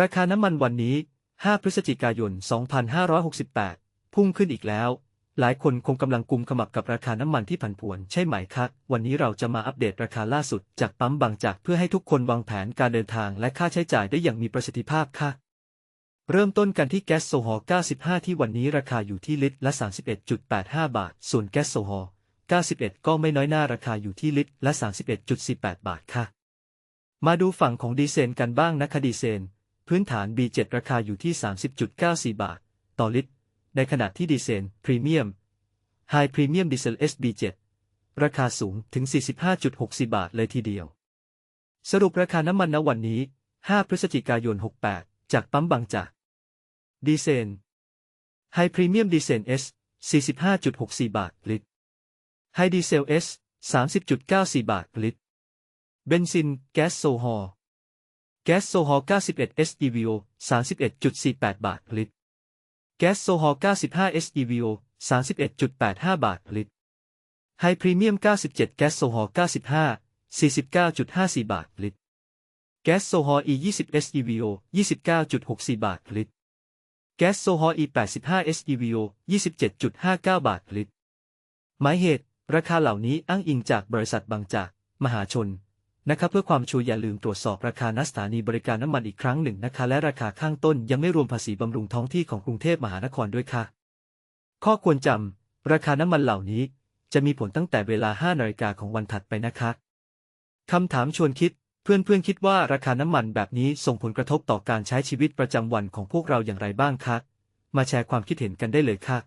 ราคาน้ำมันวันนี้ 5 พฤศจิกายน 2568 พุ่งขึ้นอีกแล้ว หลายคนคงกำลังกุมขมับกับราคาน้ำมันที่ผันผวนใช่ไหมคะ วันนี้เราจะมาอัปเดตราคาล่าสุดจากปั๊มบางจากเพื่อให้ทุกคนวางแผนการเดินทางและค่าใช้จ่ายได้อย่างมีประสิทธิภาพค่ะ เริ่มต้นกันที่แก๊สโซฮอล์ 95 ที่วันนี้ราคาอยู่ที่ลิตรละ 31.85 บาท ส่วนแก๊สโซฮอล์ 91 ก็ไม่น้อยหน้าราคาอยู่ที่ลิตรละ 31.48 บาทค่ะ มาดูฝั่งของดีเซลกันบ้างนะคะดีเซล พื้นฐาน B7 ราคาอยู่ที่ 30.94 บาท ต่อลิตร ในขณะที่ดีเซลพรีเมียม High Premium Diesel SB7 ราคาสูงถึง 45.64 บาทเลยทีเดียว สรุปราคาน้ำมันณวันนี้ 5 พฤศจิกายน 68 จากปั๊มบางจาก ดีเซล High Premium Diesel S 45.64 บาทลิตร High Diesel S 30.94 บาทลิตร เบนซิน แก๊สโซฮอล์ แก๊สโซฮอล์91 SEVO 31.48 บาทลิตร แก๊สโซฮอล์95 SEVO 31.85 บาทลิตร ไฮพรีเมียม 97 แก๊สโซฮอล์95 49.54 บาทลิตร แก๊สโซฮอล์ E20 SEVO 29.64 บาทลิตร แก๊สโซฮอล์ E85 SEVO 27.59 บาทลิตร หมายเหตุ ราคาเหล่านี้อ้างอิงจากบริษัทบางจาก มหาชน นะครับเพื่อความชัวร์อย่าลืมตรวจสอบราคาณสถานีบริการน้ำมันอีกครั้งหนึ่งนะคะและราคาข้างต้นยังไม่รวมภาษีบำรุงท้องที่ของกรุงเทพมหานครด้วยค่ะ ข้อควรจำราคาน้ำมันเหล่านี้ จะมีผลตั้งแต่เวลา 5นาฬิกาของวันถัดไปนะคะคำถามชวนคิด เพื่อนๆคิดว่าราคาน้ำมันแบบนี้ส่งผลกระทบต่อการใช้ชีวิตประจำวันของพวกเราอย่างไรบ้างคะมาแชร์ความคิดเห็นกันได้เลยค่ะ